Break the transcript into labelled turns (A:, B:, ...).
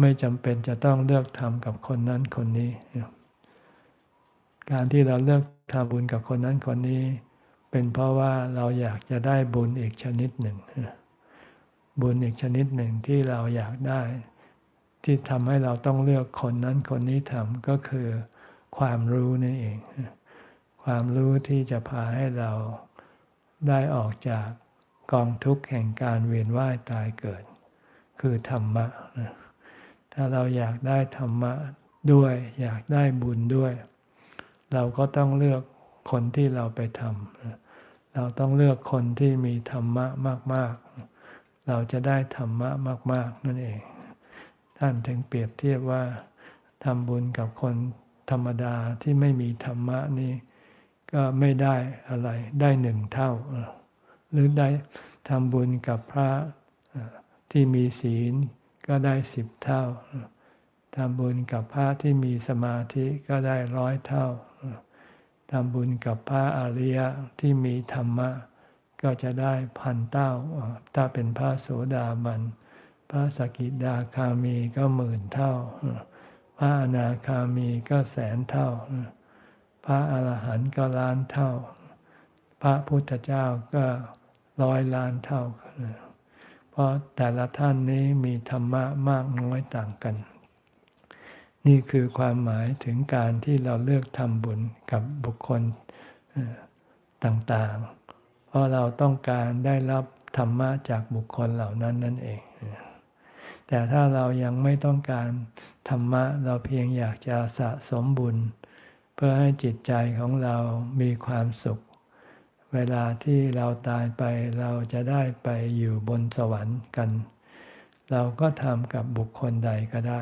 A: ไม่จำเป็นจะต้องเลือกทำกับคนนั้นคนนี้ การที่เราเลือกทำบุญกับคนนั้นคนนี้ เป็นเพราะว่าเราอยากจะได้บุญอีกชนิดหนึ่ง บุญอีกชนิดหนึ่งที่เราอยากได้ ที่ทำให้เราต้องเลือกคนนั้นคนนี้ทำก็คือความรู้นี่เอง ความรู้ที่จะพาให้เรา ได้ออกจากกองทุกข์แห่งการเวียนว่ายตายเกิด คือธรรมะ ถ้าเราอยากได้ธรรมะด้วย อยากได้บุญด้วย เราก็ต้องเลือกคนที่เราไปทำเราต้องเลือกคนที่มีธรรมะมาก ๆ เราจะได้ธรรมะมาก ๆ นั่นเอง ท่านถึงเปรียบเทียบว่าทำบุญกับคนธรรมดาที่ไม่มีธรรมะนี่ ก็ไม่ได้อะไร ได้หนึ่งเท่า หรือได้ทำบุญกับพระที่มีศีลก็ได้สิบเท่าทำบุญกับพระที่มีสมาธิก็ได้ร้อยเท่าทำบุญกับพระอริยะที่มีธรรมะ ก็จะได้พันเต้า ถ้าเป็นพระโสดาบัน พระสกิดาคามีก็หมื่นเท่า พระอนาคามีก็แสนเท่า พระอรหันต์ก็ล้านเท่า พระพุทธเจ้าก็ร้อยล้านเท่า เพราะแต่ละท่านนี้มีธรรมะมากน้อยต่างกัน นี่คือความหมายถึงการที่เราเลือกทำบุญกับบุคคลต่างๆ เพราะเราต้องการได้รับธรรมะจากบุคคลเหล่านั้นนั่นเอง แต่ถ้าเรายังไม่ต้องการธรรมะเราเพียงอยากจะสะสมบุญเพื่อให้จิตใจของเรามีความสุข เวลาที่เราตายไปเราจะได้ไปอยู่บนสวรรค์กัน เราก็ทำกับบุคคลใดก็ได้